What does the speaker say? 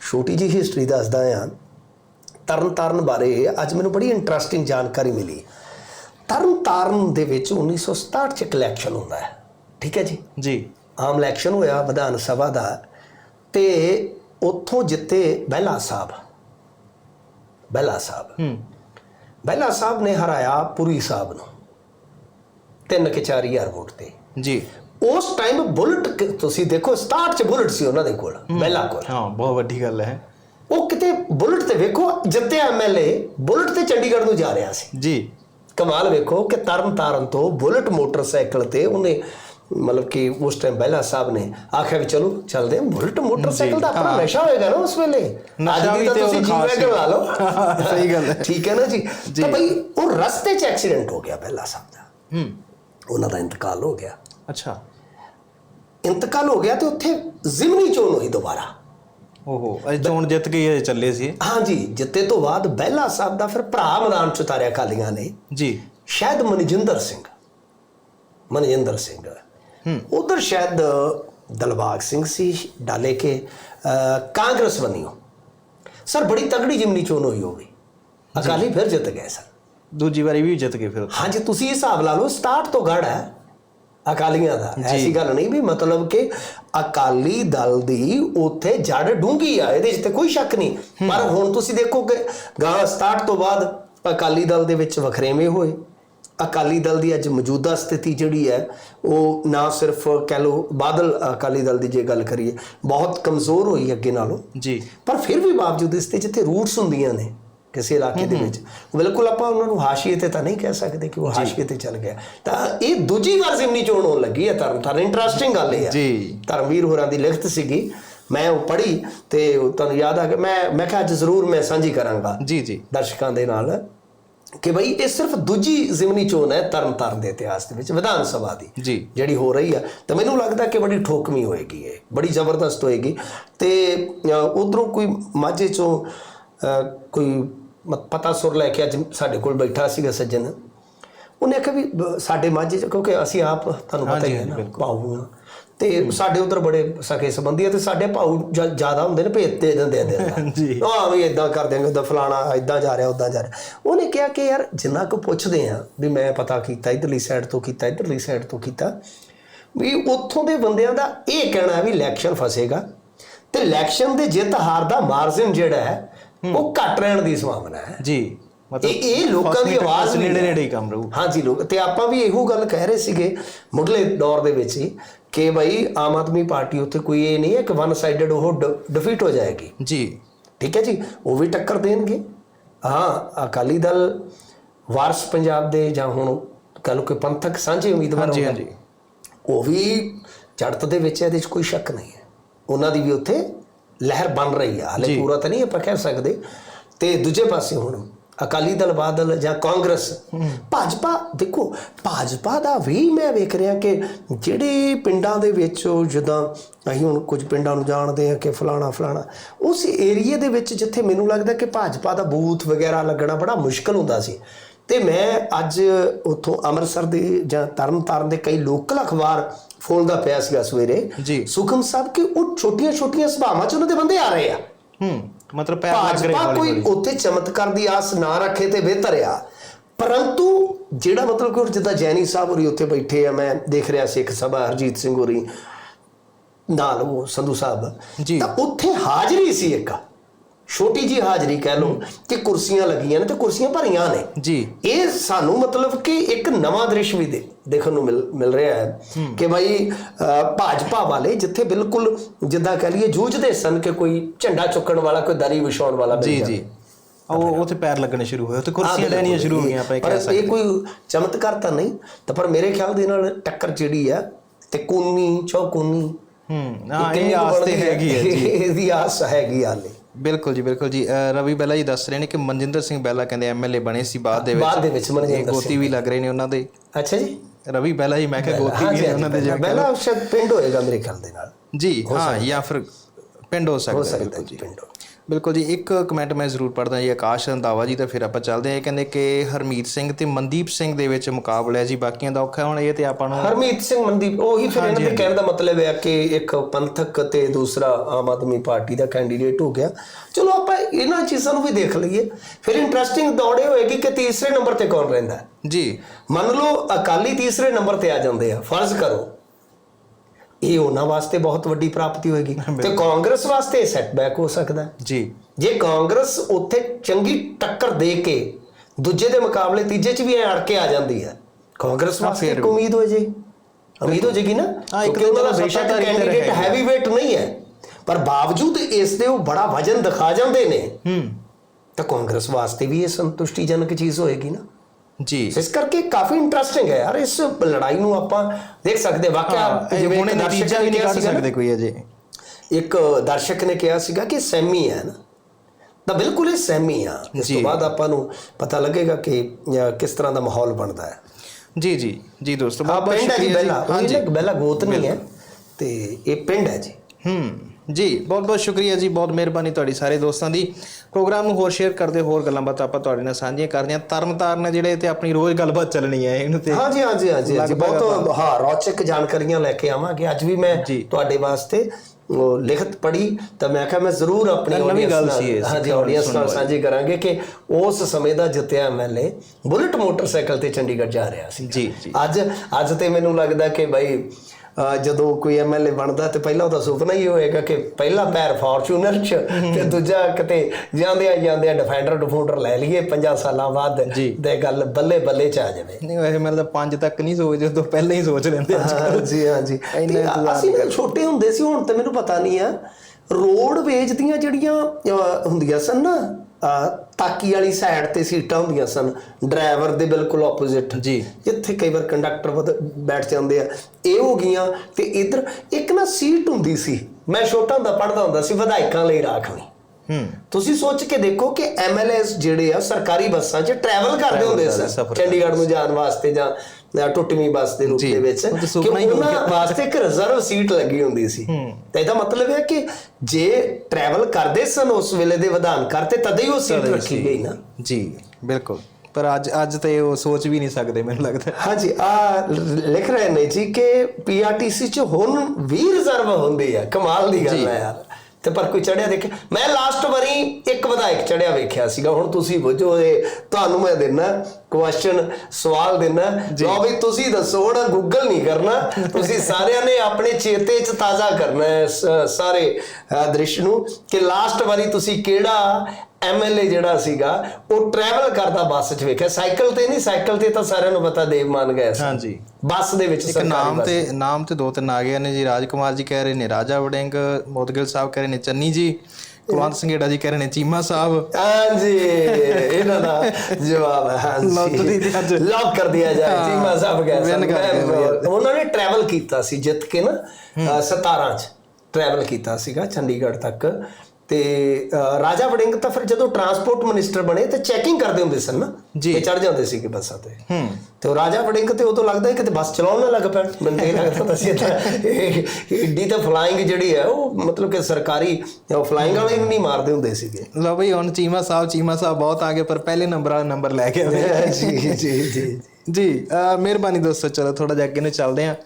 ਛੋਟੀ ਜਿਹੀ ਹਿਸਟਰੀ ਦੱਸਦਾ ਆ ਤਰਨ ਤਾਰਨ ਬਾਰੇ ਅੱਜ ਮੈਨੂੰ ਬੜੀ ਇੰਟਰਸਟਿੰਗ ਜਾਣਕਾਰੀ ਮਿਲੀ। ਤਰਨ ਤਾਰਨ ਦੇ ਵਿੱਚ 1967 ਚ ਇਲੈਕਸ਼ਨ ਹੁੰਦਾ ਹੈ। ਠੀਕ ਹੈ ਜੀ? ਜੀ। ਆਮ ਇਲੈਕਸ਼ਨ ਹੋਇਆ ਵਿਧਾਨ ਸਭਾ ਦਾ। ਤੇ ਉੱਥੋਂ ਜਿੱਤੇ ਬਹਿਲਾ ਸਾਹਿਬ। ਬਹਿਲਾ ਸਾਹਿਬ। ਹੂੰ। ਬਹਿਲਾ ਸਾਹਿਬ ਨੇ ਹਰਾਇਆ ਪੁਰੀ ਸਾਹਿਬ ਨੂੰ। ਤਿੰਨ ਕਿ ਚਾਰ ਹਜ਼ਾਰ ਵੋਟ ਤੇ। ਜੀ। ਉਸ ਟਾਈਮ ਬੁਲਟ ਕ- ਤੁਸੀਂ ਦੇਖੋ 67 ਚ ਬੁਲਟ ਸੀ ਉਹਨਾਂ ਦੇ ਕੋਲ ਬਹਿਲਾ ਕੋਲ। ਹਾਂ ਬਹੁਤ ਵੱਡੀ ਗੱਲ ਹੈ। ਉਹ ਕਿਤੇ ਬੁਲਟ ਤੇ ਵੇਖੋ ਜਿੱਤਿਆ ਐਮਐਲਏ ਬੁਲਟ ਤੇ ਚੰਡੀਗੜ੍ਹ ਨੂੰ ਜਾ ਰਿਹਾ ਸੀ। ਜੀ। ਕਮਾਲ ਵੇਖੋ ਕਿ ਤਰਨ ਤਾਰਨ ਤੋਂ ਬੁਲਟ ਮੋਟਰਸਾਈਕਲ ਤੇ ਉਹਨੇ ਮਤਲਬ ਕਿ ਉਸ ਟਾਈਮ ਬਹਿਲਾ ਸਾਹਿਬ ਨੇ ਆਖਿਆ ਵੀ ਚਲੋ ਚੱਲਦੇ ਹਾਂ ਬੁਲਟ ਮੋਟਰਸਾਈਕਲ ਦਾ ਆਪਣਾ ਨਸ਼ਾ ਹੋਏਗਾ ਨਾ ਉਸ ਵੇਲੇ। ਅੱਜ ਵੀ ਤਾਂ ਤੁਸੀਂ ਖਾਸ ਜੀਵੈਗਨ ਲਾ ਲਓ। ਸਹੀ ਗੱਲ ਹੈ। ਠੀਕ ਹੈ ਨਾ ਜੀ? ਤਾਂ ਬਈ ਉਹ ਰਸਤੇ 'ਚ ਐਕਸੀਡੈਂਟ ਹੋ ਗਿਆ ਬਹਿਲਾ ਸਾਹਿਬ ਦਾ। ਹੂੰ। ਉਹਨਾਂ ਦਾ ਇੰਤਕਾਲ ਹੋ ਗਿਆ। ਅੱਛਾ। ਇੰਤਕਾਲ ਹੋ ਗਿਆ ਤੇ ਉੱਥੇ ਜ਼ਿਮਨੀ ਚੋਣ ਹੋਈ ਦੁਬਾਰਾ। ਓਹੋ ਅੱਜ ਚੋਣ ਜਿੱਤ ਕੇ ਇਹ ਚੱਲੇ ਸੀ। ਹਾਂਜੀ ਜਿੱਤੇ ਤੋਂ ਬਾਅਦ ਬਹਿਲਾ ਸਾਹਿਬ ਦਾ ਫਿਰ ਭਰਾ ਮੈਦਾਨ ਚ ਉਤਾਰਿਆ ਕਾਲੀਆਂ ਨੇ। ਜੀ। ਸ਼ਾਇਦ ਮਨਜਿੰਦਰ ਸਿੰਘ। ਮਨਜਿੰਦਰ ਸਿੰਘ। ਹੂੰ। ਉਧਰ ਸ਼ਾਇਦ ਦਲਬਾਗ ਸਿੰਘ ਸੀ ਡਾਲੇ ਕੇ ਕਾਂਗਰਸ ਬਣੀਓ ਸਰ ਬੜੀ ਤਗੜੀ ਜਿਮਨੀ ਚੋਣ ਹੋਈ ਹੋਗੀ ਅਕਾਲੀ ਫਿਰ ਜਿੱਤ ਗਏ ਸਰ ਦੂਜੀ ਵਾਰੀ ਵੀ ਜਿੱਤ ਗਏ ਫਿਰ। ਹਾਂਜੀ ਤੁਸੀਂ ਇਹ ਹਿਸਾਬ ਲਾ ਲਓ ਸਟਾਰਟ ਤੋਂ ਗੜ ਹੈ। ਅਕਾਲੀਆਂ ਦਾ। ਐਸੀ ਗੱਲ ਨਹੀਂ ਵੀ ਮਤਲਬ ਕਿ ਅਕਾਲੀ ਦਲ ਦੀ ਉੱਥੇ ਜੜ ਡੂੰਗੀ ਆ ਇਹਦੇ 'ਚ ਤੇ ਕੋਈ ਸ਼ੱਕ ਨਹੀਂ। ਪਰ ਹੁਣ ਤੁਸੀਂ ਦੇਖੋ ਕਿ ਗਾਂ ਸਟਾਰਟ ਤੋਂ ਬਾਅਦ ਅਕਾਲੀ ਦਲ ਦੇ ਵਿੱਚ ਵਖਰੇਵੇਂ ਹੋਏ। ਅਕਾਲੀ ਦਲ ਦੀ ਅੱਜ ਮੌਜੂਦਾ ਸਥਿਤੀ ਜਿਹੜੀ ਹੈ ਉਹ ਨਾ ਸਿਰਫ ਕਹਿ ਲਓ ਬਾਦਲ ਅਕਾਲੀ ਦਲ ਦੀ ਜੇ ਗੱਲ ਕਰੀਏ ਬਹੁਤ ਕਮਜ਼ੋਰ ਹੋਈ ਅੱਗੇ ਨਾਲੋਂ। ਜੀ। ਪਰ ਫਿਰ ਵੀ ਬਾਵਜੂਦ ਇਸ ਤੇ ਜਿੱਥੇ ਰੂਟਸ ਹੁੰਦੀਆਂ ਨੇ ਕਿਸੇ ਇਲਾਕੇ ਦੇ ਵਿੱਚ। ਬਿਲਕੁਲ ਆਪਾਂ ਉਹਨਾਂ ਨੂੰ ਹਾਸ਼ੀਏ ਤੇ ਤਾਂ ਨਹੀਂ ਕਹਿ ਸਕਦੇ ਕਿ ਉਹ ਹਾਸ਼ੀਏ ਤੇ ਚੱਲ ਗਿਆ। ਤਾਂ ਇਹ ਦੂਜੀ ਵਾਰ ਜ਼ਿਮਨੀ ਚੋਣ ਹੋਣ ਲੱਗੀ ਹੈ ਧਰਮ ਤਾਂ ਇੰਟਰਸਟਿੰਗ ਗੱਲ ਇਹ ਹੈ। ਜੀ। ਧਰਮਵੀਰ ਹੋਰਾਂ ਦੀ ਲਿਖਤ ਸੀਗੀ। ਮੈਂ ਉਹ ਪੜ੍ਹੀ ਤੇ ਤੁਹਾਨੂੰ ਯਾਦ ਆ ਕਿ ਮੈਂ ਮੈਂ ਕਿਹਾ ਅੱਜ ਜ਼ਰੂਰ ਮੈਂ ਸਾਂਝੀ ਕਰਾਂਗਾ ਜੀ ਜੀ। ਦਰਸ਼ਕਾਂ ਦੇ ਨਾਲ ਕਿ ਬਈ ਇਹ ਸਿਰਫ ਦੂਜੀ ਜ਼ਿਮਨੀ ਚੋਣ ਹੈ ਤਰਨ ਤਾਰਨ ਦੇ ਇਤਿਹਾਸ ਦੇ ਵਿੱਚ ਵਿਧਾਨ ਸਭਾ ਦੀ ਜੀ। ਜਿਹੜੀ ਹੋ ਰਹੀ ਆ। ਤਾਂ ਮੈਨੂੰ ਲੱਗਦਾ ਕਿ ਬੜੀ ਠੋਕਵੀਂ ਹੋਏਗੀ ਇਹ ਬੜੀ ਜ਼ਬਰਦਸਤ ਹੋਏਗੀ। ਤੇ ਉਧਰੋਂ ਕੋਈ ਮਾਝੇ ਚੋਂ ਕੋਈ ਪਤਾ ਸੁਰ ਲੈ ਕੇ ਅੱਜ ਸਾਡੇ ਕੋਲ ਬੈਠਾ ਸੀਗਾ ਸੱਜਣ। ਉਹਨੇ ਆਖਿਆ ਵੀ ਬ- ਸਾਡੇ ਮਾਝੇ ਚ ਕਿਉਂਕਿ ਅਸੀਂ ਆਪ ਤੁਹਾਨੂੰ ਪਤਾ ਹੀ ਹੈ ਨਾ ਭਾਊ ਆ। ਤੇ ਸਾਡੇ ਉਧਰ ਬੜੇ ਸਕੇ ਸੰਬੰਧੀ ਆ ਤੇ ਸਾਡੇ ਭਾਊ ਜ਼ਿਆਦਾ ਹੁੰਦੇ ਨੇ ਭੇਤ ਦੇ ਦਿੰਦੇ ਦਾ ਜੀ ਆ ਵੀ ਇਦਾਂ ਕਰ ਦੇਂਗੇ ਉਦਾਂ ਫਲਾਣਾ ਇਦਾਂ ਜਾ ਰਿਹਾ ਉਦਾਂ ਜਾ ਰਿਹਾ। ਉਹਨੇ ਕਿਹਾ ਕਿ ਯਾਰ ਜਿੰਨਾ ਕੁ ਪੁੱਛਦੇ ਆ ਵੀ ਮੈਂ ਪਤਾ ਕੀਤਾ ਇਧਰਲੀ ਸਾਈਡ ਤੋਂ ਕੀਤਾ ਇਧਰਲੀ ਸਾਈਡ ਤੋਂ ਕੀਤਾ ਵੀ ਉੱਥੋਂ ਦੇ ਬੰਦਿਆਂ ਦਾ ਇਹ ਕਹਿਣਾ ਹੈ ਵੀ ਇਲੈਕਸ਼ਨ ਫਸੇਗਾ। ਤੇ ਇਲੈਕਸ਼ਨ ਦੇ ਜਿੱਤ ਹਾਰ ਦਾ ਮਾਰਜਨ ਜਿਹੜਾ ਹੈ ਉਹ ਘਟ ਰਹਿਣ ਦੀ ਸੰਭਾਵਨਾ ਹੈ। ਜੀ ਇਹ ਇਹ ਲੋਕਾਂ ਦੀ ਆਵਾਜ਼ ਨੇੜੇ। ਨੇੜੇ ਹੀ ਕੰਮ ਰਹੂ। ਹਾਂਜੀ ਲੋਕ ਤੇ ਆਪਾਂ ਵੀ ਇਹੋ ਗੱਲ ਕਹਿ ਰਹੇ ਸੀਗੇ ਮੁੱਢਲੇ ਦੌਰ ਦੇ ਵਿੱਚ ਹੀ ਕਿ ਭਾਈ ਆਮ ਆਦਮੀ ਪਾਰਟੀ ਉੱਥੇ ਕੋਈ ਇਹ ਨਹੀਂ ਹੈ ਕਿ ਵਨ ਸਾਈਡਡ ਉਹ ਡਿਫੀਟ ਹੋ ਜਾਏਗੀ। ਜੀ। ਠੀਕ ਹੈ ਜੀ? ਉਹ ਵੀ ਟੱਕਰ ਦੇਣਗੇ। ਹਾਂ ਅਕਾਲੀ ਦਲ ਵਾਰਸ ਪੰਜਾਬ ਦੇ ਜਾਂ ਹੁਣ ਕਹ ਲਓ ਕਿ ਪੰਥਕ ਸਾਂਝੇ ਉਮੀਦਵਾਰ ਹੋਣਗੇ। ਹਾਂਜੀ। ਉਹ ਵੀ ਚੜਤ ਦੇ ਵਿੱਚ ਇਹਦੇ 'ਚ ਕੋਈ ਸ਼ੱਕ ਨਹੀਂ ਹੈ। ਉਹਨਾਂ ਦੀ ਵੀ ਉੱਥੇ ਲਹਿਰ ਬਣ ਰਹੀ ਆ। ਹਲੇ। ਪੂਰਾ ਤਾਂ ਨਹੀਂ ਆਪਾਂ ਕਹਿ ਸਕਦੇ। ਤੇ ਦੂਜੇ ਪਾਸੇ ਹੁਣ ਅਕਾਲੀ ਦਲ ਬਾਦਲ ਜਾਂ ਕਾਂਗਰਸ ਭਾਜਪਾ ਦੇਖੋ ਭਾਜਪਾ ਦਾ ਵੀ ਮੈਂ ਵੇਖ ਰਿਹਾ ਕਿ ਜਿਹੜੇ ਪਿੰਡਾਂ ਦੇ ਵਿੱਚ ਉਹ ਜਿੱਦਾਂ ਅਸੀਂ ਹੁਣ ਕੁਝ ਪਿੰਡਾਂ ਨੂੰ ਜਾਣਦੇ ਆ ਕਿ ਫਲਾਣਾ ਫਲਾਣਾ ਉਸ ਏਰੀਏ ਦੇ ਵਿੱਚ ਜਿੱਥੇ ਮੈਨੂੰ ਲੱਗਦਾ ਕਿ ਭਾਜਪਾ ਦਾ ਬੂਥ ਵਗੈਰਾ ਲੱਗਣਾ ਬੜਾ ਮੁਸ਼ਕਲ ਹੁੰਦਾ ਸੀ। ਤੇ ਮੈਂ ਅੱਜ ਉੱਥੋਂ ਅੰਮ੍ਰਿਤਸਰ ਦੇ ਜਾਂ ਤਰਨਤਾਰਨ ਦੇ ਕਈ ਲੋਕਲ ਅਖਬਾਰ ਫੋਲਦਾ ਪਿਆ ਸੀਗਾ ਸਵੇਰੇ। ਜੀ। ਸੁਖਮ ਸਾਹਿਬ ਕਿ ਉਹ ਛੋਟੀਆਂ ਛੋਟੀਆਂ ਸਭਾਵਾਂ 'ਚ ਉਹਨਾਂ ਦੇ ਬੰਦੇ ਆ ਰਹੇ ਆ। ਹੂੰ ਮਤਲਬ ਪੈਰ ਲੱਗ ਰਹੇ ਭਾਜਪਾ ਕੋਈ ਉੱਥੇ ਚਮਤਕਾਰ ਦੀ ਆਸ ਨਾ ਰੱਖੇ ਤੇ ਬਿਹਤਰ ਆ। ਪਰੰਤੂ ਜਿਹੜਾ ਮਤਲਬ ਕਿ ਜਿੱਦਾਂ ਜੈਨੀ ਸਾਹਿਬ ਹੋਰੀ ਉੱਥੇ ਬੈਠੇ ਆ ਮੈਂ ਦੇਖ ਰਿਹਾ ਸਿੱਖ ਸਭਾ ਹਰਜੀਤ ਸਿੰਘ ਹੋਰੀ ਨਾਲ ਉਹ ਸੰਧੂ ਸਾਹਿਬ। ਜੀ। ਤਾਂ ਉੱਥੇ ਹਾਜ਼ਰੀ ਸੀ ਇੱਕ। ਛੋਟੀ ਜੀ ਹਾਜ਼ਰੀ ਕਹਿ ਲਓ ਕਿ ਕੁਰਸੀਆਂ ਲੱਗੀਆਂ ਨੇ ਤੇ ਕੁਰਸੀਆਂ ਭਰੀਆਂ ਨੇ। ਜੀ। ਇਹ ਸਾਨੂੰ ਮਤਲਬ ਕਿ ਇੱਕ ਨਵਾਂ ਦ੍ਰਿਸ਼ ਵੀ ਦੇ- ਦੇਖਣ ਨੂੰ ਮਿਲ ਮਿਲ ਰਿਹਾ ਹੈ ਕਿ ਭਾਈ ਭਾਜਪਾ ਵਾਲੇ ਜਿੱਥੇ ਬਿਲਕੁਲ ਜਿੱਦਾਂ ਕਹ ਲਈਏ ਜੂਝਦੇ ਸਨ ਕਿ ਕੋਈ ਝੰਡਾ ਚੁੱਕਣ ਵਾਲਾ ਕੋਈ ਦਰੀ ਵਿਛਾਉਣ ਵਾਲਾ ਜੀ। ਜੀ। ਉਹ ਉੱਥੇ ਪੈਰ ਲੱਗਣੇ ਸ਼ੁਰੂ ਹੋਏ ਉੱਥੇ ਕੁਰਸੀਆਂ। ਲੈਣੀਆਂ ਸ਼ੁਰੂ ਹੋ ਗਈਆਂ ਆਪਾਂ ਇਹ ਪਰ ਕਹਿ ਇਹ ਸਕਦੇ ਕੋਈ ਚਮਤਕਾਰ ਤਾਂ ਨਹੀਂ। ਤਾਂ ਪਰ ਮੇਰੇ ਖਿਆਲ ਦੇ ਨਾਲ ਟੱਕਰ ਜਿਹੜੀ ਆ ਤੇ ਕੂਨੀ ਚੌਕੂਨੀ ਹੂੰ। ਕਿੰਨੀ ਇਹ ਆਸ ਤੇ ਹੈਗੀ ਹੈ ਜੀ। ਇਹਦੀ ਆਸ ਹੈਗੀ ਹਾਲੇ। ਬਿਲਕੁਲ ਜੀ ਬਿਲਕੁਲ ਜੀ। ਰਵੀ ਬੈਲਾ ਜੀ ਦੱਸ ਰਹੇ ਨੇ ਕਿ ਮਨਜਿੰਦਰ ਸਿੰਘ ਬੈਲਾ ਕਹਿੰਦੇ ਐਮਐਲਏ ਬਣੇ ਸੀ ਬਾਅਦ ਦੇ ਵਿੱਚ ਬਾਅਦ ਦੇ ਵਿੱਚ ਮਨਜਿੰਦਰ ਗੋਤੀ ਵੀ ਲੱਗ ਰਹੇ ਨੇ ਉਹਨਾਂ ਦੇ। ਅੱਛਾ ਜੀ। ਰਵੀ ਬੈਲਾ ਜੀ ਮੈਂ ਕਿਹਾ ਗੋਤੀ ਵੀ ਉਹਨਾਂ ਦੇ ਜਿਵੇਂ ਪਹਿਲਾਂ ਸ਼ਾਇਦ ਪਿੰਡ ਹੋਏਗਾ ਮੇਰੇ ਖਿਆਲ ਦੇ ਨਾਲ। ਜੀ ਹਾਂ ਜਾਂ ਫਿਰ ਪਿੰਡ ਹੋ ਸਕਦਾ ਹੈ, ਜੀ ਪਿੰਡ ਬਿਲਕੁਲ ਜੀ ਇੱਕ ਕਮੈਂਟ ਮੈਂ ਜ਼ਰੂਰ ਪੜਦਾ ਜੀ ਆਕਾਸ਼ ਰੰਧਾਵਾ ਜੀ ਤਾਂ ਫਿਰ ਆਪਾਂ ਚੱਲਦੇ ਇਹ ਕਹਿੰਦੇ ਕਿ ਹਰਮੀਤ ਸਿੰਘ ਤੇ ਮਨਦੀਪ ਸਿੰਘ ਦੇ ਵਿੱਚ ਮੁਕਾਬਲਾ ਹੈ ਜੀ ਬਾਕੀਆਂ ਦਾ ਔਖਾ ਹੁਣ ਇਹ ਤੇ ਆਪਾਂ ਨੂੰ ਹਰਮੀਤ ਸਿੰਘ ਮਨਦੀਪ ਉਹੀ ਫਿਰ ਇਹਨਾਂ ਦੇ ਕਹਿਣ ਦਾ ਮਤਲਬ ਹੈ ਕਿ ਇੱਕ ਪੰਥਕ ਤੇ ਦੂਸਰਾ ਆਮ ਆਦਮੀ ਪਾਰਟੀ ਦਾ ਕੈਂਡੀਡੇਟ ਹੋ ਗਿਆ। ਚਲੋ ਆਪਾਂ ਇਹਨਾਂ ਚੀਜ਼ਾਂ ਨੂੰ ਵੀ ਦੇਖ ਲਈਏ। ਫਿਰ ਇੰਟਰਸਟਿੰਗ ਦੌੜੇ ਹੋਏਗੀ ਕਿ ਤੀਸਰੇ ਨੰਬਰ ਤੇ ਕੌਣ ਰਹਿੰਦਾ ਜੀ। ਮੰਨ ਲਓ ਅਕਾਲੀ ਤੀਸਰੇ ਨੰਬਰ ਤੇ ਆ ਜਾਂਦੇ ਆ ਫਰਜ਼ ਕਰੋ। ਇਹ ਉਹਨਾਂ ਵਾਸਤੇ ਬਹੁਤ ਵੱਡੀ ਪ੍ਰਾਪਤੀ ਹੋਏਗੀ। ਤੇ ਕਾਂਗਰਸ ਵਾਸਤੇ ਸੈਟਬੈਕ ਹੋ ਸਕਦਾ ਜੀ। ਜੇ ਕਾਂਗਰਸ ਉੱਥੇ ਚੰਗੀ ਟੱਕਰ ਦੇ ਕੇ ਦੂਜੇ ਦੇ ਮੁਕਾਬਲੇ ਤੀਜੇ 'ਚ ਵੀ ਐ ਅੜ ਕੇ ਆ ਜਾਂਦੀ ਹੈ ਕਾਂਗਰਸ ਵਾਸਤੇ ਇੱਕ ਉਮੀਦ ਹੋ ਜੇ। ਉਮੀਦ ਹੋ ਜੇਗੀ ਨਾ ਹਾਂ, ਇੱਕ ਕਿਉਂਕਿ ਉਹਨਾਂ ਦਾ ਬੇਸ਼ੱਕ ਕੈਂਡੀਡੇਟ ਹੈਗੇ। ਹੈਵੀ weight ਨਹੀਂ ਹੈ। ਪਰ ਬਾਵਜੂਦ ਇਸ ਦੇ ਉਹ ਬੜਾ ਵਜਨ ਦਿਖਾ ਜਾਂਦੇ ਨੇ ਹੂੰ। ਤਾਂ ਕਾਂਗਰਸ ਵਾਸਤੇ ਵੀ ਇਹ ਸੰਤੁਸ਼ਟੀਜਨਕ ਚੀਜ਼ ਹੋਏਗੀ ਨਾ। ਜੀ। ਇਸ ਕਰਕੇ ਕਾਫੀ ਇੰਟਰਸਟਿੰਗ ਹੈ ਯਾਰ ਇਸ ਲੜਾਈ ਨੂੰ ਆਪਾਂ ਦੇਖ ਸਕਦੇ ਹਾਂ। ਵਾਕਿਆ ਹਾਂ ਜਿਵੇਂ ਹੁਣ ਨਤੀਜਾ ਵੀ ਨਹੀਂ ਕੱਢ ਸਕਦੇ ਕੋਈ ਅਜੇ ਇੱਕ ਦਰਸ਼ਕ ਨੇ ਕਿਹਾ ਸੀਗਾ ਕਿ ਸੈਮੀ ਹੈ ਨਾ। ਤਾਂ ਬਿਲਕੁਲ ਇਹ ਸੈਮੀ ਆ। ਇਸ ਤੋਂ ਜੀ। ਬਾਅਦ ਆਪਾਂ ਨੂੰ ਪਤਾ ਲੱਗੇਗਾ ਕਿ ਕਿਸ ਤਰ੍ਹਾਂ ਦਾ ਮਾਹੌਲ ਬਣਦਾ ਹੈ। ਜੀ ਜੀ। ਜੀ ਦੋਸਤੋ ਹਾਂ ਬਹੁਤ ਹੈ ਜੀ ਸ਼ੁਕਰੀਆ ਜੀ। ਹਾਂਜੀ ਨਾ ਬੈਲਾ ਗੋਤ ਨਹੀਂ ਹੈ। ਤੇ ਇਹ ਪਿੰਡ ਹੈ ਜੀ। ਹੂੰ। ਜੀ ਬਹੁਤ ਬਹੁਤ ਸ਼ੁਕਰੀਆ ਜੀ ਬਹੁਤ ਮਿਹਰਬਾਨੀ ਤੁਹਾਡੀ ਸਾਰੇ ਦੋਸਤਾਂ ਦੀ। ਪ੍ਰੋਗਰਾਮ ਨੂੰ ਹੋਰ ਸ਼ੇਅਰ ਕਰਦੇ ਹੋਰ ਗੱਲਾਂ ਬਾਤਾਂ ਆਪਾਂ ਤੁਹਾਡੇ ਨਾਲ ਸਾਂਝੀਆਂ ਕਰਦੇ ਹਾਂ। ਤਰਨਤਾਰਨ ਜਿਹੜੇ ਤੇ ਆਪਣੀ ਰੋਜ਼ ਗੱਲਬਾਤ ਚੱਲਣੀ ਹੈ ਇਹਨੂੰ ਤੇ ਹਾਂਜੀ ਹਾਂਜੀ ਹਾਂਜੀ ਲਗਭਗ ਬਹੁਤ ਹਾਂ ਰੌਚਕ ਜਾਣਕਾਰੀਆਂ ਲੈ ਕੇ ਆਵਾਂਗੇ। ਅੱਜ ਵੀ ਮੈਂ ਜੀ। ਤੁਹਾਡੇ ਵਾਸਤੇ ਉਹ ਲਿਖਤ ਪੜ੍ਹੀ ਤਾਂ ਮੈਂ ਕਿਹਾ ਮੈਂ ਜ਼ਰੂਰ ਆਪਣੀ ਆਡੀਅנס ਨਾਲ ਸਾਂਝੀ ਕਰਾਂਗੇ ਕਿ ਉਸ ਸਮੇਂ ਦਾ ਜਿੱਤਿਆ ਐਮਐਲਏ ਬੁਲਟ ਮੋਟਰਸਾਈਕਲ ਤੇ ਚੰਡੀਗੜ੍ਹ ਜਾ ਰਿਹਾ ਸੀ। ਜੀ ਜੀ। ਅੱਜ ਅੱਜ ਤੇ ਮੈਨੂੰ ਲੱਗਦਾ ਕਿ ਭਾਈ ਜਦੋਂ ਕੋਈ ਐਮਐਲਏ ਬਣਦਾ ਤੇ ਪਹਿਲਾਂ ਉਹਦਾ ਸੁਪਨਾ ਹੀ ਹੋਏਗਾ ਕਿ ਪਹਿਲਾ ਪੈਰ ਫੋਰਚੂਨਰ 'ਚ ਤੇ ਦੂਜਾ ਕਿਤੇ ਜਾਂਦਿਆਂ ਜਾਂਦਿਆਂ ਡਿਫੈਂਡਰ ਡਿਫੂਟਰ ਲੈ ਲਈਏ 50 ਸਾਲਾਂ ਬਾਅਦ ਜੀ। ਤੇ ਗੱਲ ਬੱਲੇ ਬੱਲੇ ਚ ਆ ਜਾਵੇ। ਨਹੀਂ ਮੇਰੇ ਤਾਂ 5 ਤੱਕ ਨਹੀਂ ਸੋਚਦੇ ਤੋਂ ਪਹਿਲਾਂ ਹੀ ਸੋਚ ਲੈਂਦੇ ਅੱਜ ਇੰਨਾ ਤੇ ਇੰਤਜ਼ਾਰ ਅਸੀਂ ਛੋਟੇ ਹੁੰਦੇ ਸੀ ਹੁਣ ਤੇ ਮੈਨੂੰ ਪਤਾ ਨਹੀਂ ਆ। ਰੋਡਵੇਜ ਦੀਆਂ ਜਿਹੜੀਆਂ ਹੁੰਦੀਆਂ ਸਨ ਨਾ ਤਾਕੀ ਵਾਲੀ ਸਾਈਡ ਤੇ ਸੀਟਾਂ ਹੁੰਦੀਆਂ ਸਨ ਡਰਾਈਵਰ ਦੇ ਬਿਲਕੁਲ ਆਪੋਜ਼ਿਟ ਜੀ। ਜਿੱਥੇ ਕਈ ਵਾਰ ਕੰਡਕਟਰ ਬੈਠ ਜਾਂਦੇ ਆ। ਇਹ ਹੋ ਗਈਆਂ ਤੇ ਇਧਰ ਇੱਕ ਨਾ ਸੀਟ ਹੁੰਦੀ ਸੀ ਮੈਂ ਛੋਟਾ ਹੁੰਦਾ ਪੜਦਾ ਹੁੰਦਾ ਸੀ ਵਿਧਾਇਕਾਂ ਲਈ ਰਾਖਵੀਂ ਹੂੰ। ਤੁਸੀਂ ਸੋਚ ਕੇ ਦੇਖੋ ਕਿ ਐਮਐਲਏਸ ਜਿਹੜੇ ਆ ਸਰਕਾਰੀ ਬੱਸਾਂ 'ਚ ਟਰੈਵਲ ਕਰਦੇ ਹੁੰਦੇ ਸਨ। ਚੰਡੀਗੜ੍ਹ ਨੂੰ ਜਾਣ ਵਾਸਤੇ ਜਾਂ ਜਾਂ ਟੁੱਟਵੀਂ ਬੱਸ ਦੇ ਰੂਪ ਦੇ ਵਿੱਚ ਕਿ ਉਹਨਾਂ। ਵਾਸਤੇ ਇੱਕ ਰਿਜ਼ਰਵ ਸੀਟ ਲੱਗੀ ਹੁੰਦੀ ਸੀ। ਤੇ ਇਹਦਾ ਮਤਲਬ ਹੈ ਕਿ ਜੇ ਟਰੈਵਲ ਕਰਦੇ ਸਨ ਉਸ ਵੇਲੇ ਦੇ ਵਿਧਾਨ ਕਰਤੇ ਤਦੇ ਹੀ ਉਹ ਸੀਟ ਰੱਖੀ ਗਈ ਨਾ। ਜੀ ਬਿਲਕੁਲ। ਪਰ ਅੱਜ ਅੱਜ ਤੇ ਉਹ ਸੋਚ ਵੀ ਨਹੀਂ ਸਕਦੇ ਮੈਨੂੰ ਲੱਗਦਾ। ਹਾਂਜੀ ਆ ਲਿਖ ਰਹੇ ਨੇ ਜੀ ਕਿ ਪੀਆਰਟੀਸੀ ਚ ਹੁਣ ਵੀ ਰਿਜ਼ਰਵ ਹੁੰਦੀ ਆ। ਕਮਾਲ ਦੀ ਗੱਲ ਹੈ ਯਾਰ। ਤੇ ਪਰ ਕੋਈ ਚੜਿਆ ਦੇਖਿਆ। ਮੈਂ ਲਾਸਟ ਵਾਰੀ ਇੱਕ ਵਿਧਾਇਕ ਚੜਿਆ ਵੇਖਿਆ ਸੀਗਾ। ਹੁਣ ਤੁਸੀਂ ਬੁੱਝੋ ਇਹ ਤੁਹਾਨੂੰ ਮੈਂ ਦੇਣਾ ਕੁਐਸਚਨ ਸਵਾਲ ਦੇਣਾ ਲਓ ਵੀ ਤੁਸੀਂ ਦੱਸੋ ਹੁਣ ਗੂਗਲ ਨਹੀਂ ਕਰਨਾ। ਤੁਸੀਂ ਸਾਰਿਆਂ ਨੇ ਆਪਣੇ ਚੇਤੇ ਚ ਤਾਜ਼ਾ ਕਰਨਾ ਸਾਰੇ ਦ੍ਰਿਸ਼ ਨੂੰ। ਕਿ ਲਾਸਟ ਵਾਰੀ ਤੁਸੀਂ ਕਿਹੜਾ ਐਮਐਲਏ ਜਿਹੜਾ ਸੀਗਾ ਉਹ ਟਰੈਵਲ ਕਰਦਾ ਬੱਸ 'ਚ ਵੇਖਿਆ। ਸਾਈਕਲ ਤੇ ਨਹੀਂ ਸਾਈਕਲ ਤੇ ਤਾਂ ਸਾਰਿਆਂ ਨੂੰ ਪਤਾ ਦੇਵ ਮਾਨ ਗਏ ਸੀ। ਹਾਂਜੀ। ਬੱਸ ਦੇ ਵਿੱਚ ਇੱਕ ਨਾਮ। ਤੇ ਨਾਮ ਤੇ ਦੋ ਤਿੰਨ ਆ ਗਏ ਨੇ ਜੀ। ਰਾਜਕੁਮਾਰ ਜੀ ਕਹਿ ਰਹੇ ਨੇ ਰਾਜਾ ਵੜਿੰਗ ਮੋਦਗਿਲ ਸਾਹਿਬ ਕਹਿ ਰਹੇ ਨੇ ਚੰਨੀ ਜੀ ਕੁਲਵੰਤ ਸਿੰਘੇੜਾ ਜੀ ਕਹਿ ਰਹੇ ਨੇ ਚੀਮਾ ਸਾਹਿਬ। ਹਾਂਜੀ ਇਹਨਾਂ ਦਾ ਜਵਾਬ ਹੈ ਹਾਂਜੀ। ਲੌਕ ਕਰ ਦਿਆ ਜਾਏ ਹਾਂ, ਜੀ ਮੈਂ ਸਭ ਗਏ ਵਧੀਆ। ਉਹਨਾਂ ਨੇ ਟਰੈਵਲ ਕੀਤਾ ਸੀ ਜਿੱਤ ਕੇ ਨਾ ਅ, 17 ਚ ਟਰੈਵਲ ਕੀਤਾ ਸੀਗਾ ਚੰਡੀਗੜ੍ਹ ਤੱਕ। ਤੇ ਰਾਜਾ ਵੜਿੰਗ ਤਾਂ ਫਿਰ ਜਦੋਂ ਟਰਾਂਸਪੋਰਟ ਮਿਨਿਸਟਰ ਬਣੇ ਤੇ ਚੈਕਿੰਗ ਕਰਦੇ ਹੁੰਦੇ ਸਨ ਨਾ ਜੀ। ਤੇ ਚੜ ਜਾਂਦੇ ਸੀਗੇ ਬੱਸਾਂ ਤੇ। ਹੂੰ। ਤੇ ਉਹ ਰਾਜਾ ਵੜਿੰਗ ਤੇ ਉਦੋਂ ਲੱਗਦਾ ਕਿ ਤੇ ਬੱਸ ਚਲਾਉਣ ਨਾ ਲੱਗ ਪੈਣ। ਮੈਨੂੰ ਤਾਂ ਇਹ ਲੱਗਦਾ ਤਾਂ ਸੀ ਤਾਂ ਏਡੀ ਤਾਂ ਫਲਾਈਂਗ ਜਿਹੜੀ ਹੈ ਉਹ ਮਤਲਬ ਕਿ ਸਰਕਾਰੀ ਫਲਾਈਂਗ ਵਾਲੇ ਵੀ ਨਹੀਂ ਮਾਰਦੇ ਹੁੰਦੇ ਸੀਗੇ। ਲਓ ਬਈ ਹੁਣ ਚੀਮਾ ਸਾਹਿਬ ਚੀਮਾ ਸਾਹਿਬ ਬਹੁਤ ਆ ਗਏ ਪਰ ਪਹਿਲੇ ਨੰਬਰ ਵਾਲਾ ਨੰਬਰ ਲੈ ਕੇ ਆਵੇ ਜੀ ਜੀ ਜੀ ਜੀ। ਮਿਹਰਬਾਨੀ ਦੋਸਤੋ ਚਲੋ ਥੋੜਾ ਜਿਹਾ ਅੱਗੇ ਨੂੰ ਚੱਲਦੇ ਹਾਂ।